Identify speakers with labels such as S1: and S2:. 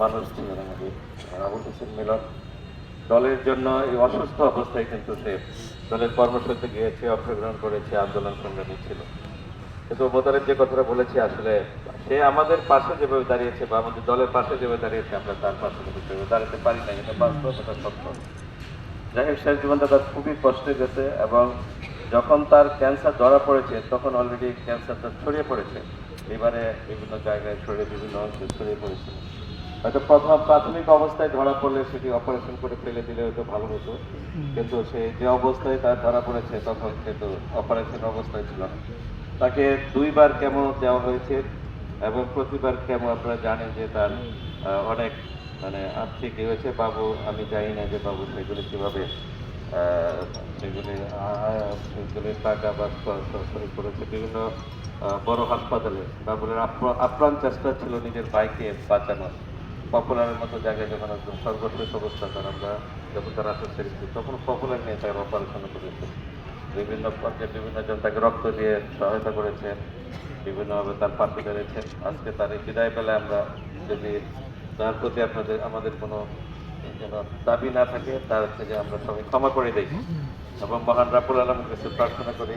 S1: মানুষ ছিলেন আমাদের আবুল মিলন দলের জন্য এই অসুস্থ অবস্থায় কিন্তু সে দলের কর্মসূচিতে গিয়েছে, অংশগ্রহণ করেছে, আন্দোলন সংগ্রামী ছিল কিন্তু মোতারের যে কথাটা বলেছি, আসলে সে আমাদের পাশে যেভাবে দাঁড়িয়েছে বা আমাদের দলের পাশে যেভাবে দাঁড়িয়েছে, আমরা তার পাশে দাঁড়াতে পারি না এটা বাস্তব এটা সত্য। যাই হোক, শেষ জীবনটা তার খুবই কষ্টে গেছে এবং যখন তার ক্যান্সার ধরা পড়েছে, তখন অলরেডি ক্যান্সারটা ছড়িয়ে পড়েছে। এবারে বিভিন্ন জায়গায় ছড়িয়ে বিভিন্ন অংশে ছড়িয়ে পড়েছিল হয়তো প্রথম প্রাথমিক অবস্থায় ধরা পড়লে সেটি অপারেশন করে ফেলে দিলে হয়তো ভালো হতো। কিন্তু সে যে অবস্থায় তার ধরা পড়েছে তখন সে তো অপারেশন অবস্থায় ছিল না। তাকে দুইবার কেমো দেওয়া হয়েছে এবং প্রতিবার কেমো আপনারা জানেন যে তার অনেক মানে আর্থিক হয়েছে বাবু আমি জানি না যে বাবু সেগুলি কীভাবে সেগুলি সেগুলি টাকা বা করেছে। বিভিন্ন বড় হাসপাতালে বাবুলের আপ্র- আপ্রাণ চেষ্টা ছিল নিজের ভাইকে বাঁচানোর। পপুলারের মতো জায়গায় যখন একদম সর্বশেষ অবস্থা তার আমরা যখন তার আসা ছেড়েছি তখন পপুলার নিয়ে তার অপারেশন করেছে। বিভিন্ন পর্যায়ে বিভিন্ন জন তাকে রক্ত দিয়ে সহায়তা করেছেন বিভিন্নভাবে তার পাশে দাঁড়িয়েছেন আজকে তার এই বিদায় বেলায় আমরা যদি তার প্রতি আপনাদের, আমাদের কোনো যেন দাবি না থাকে, তার থেকে আমরা সবাই ক্ষমা করে দিই। এবং মহান রাপুল আলমের কাছে প্রার্থনা করি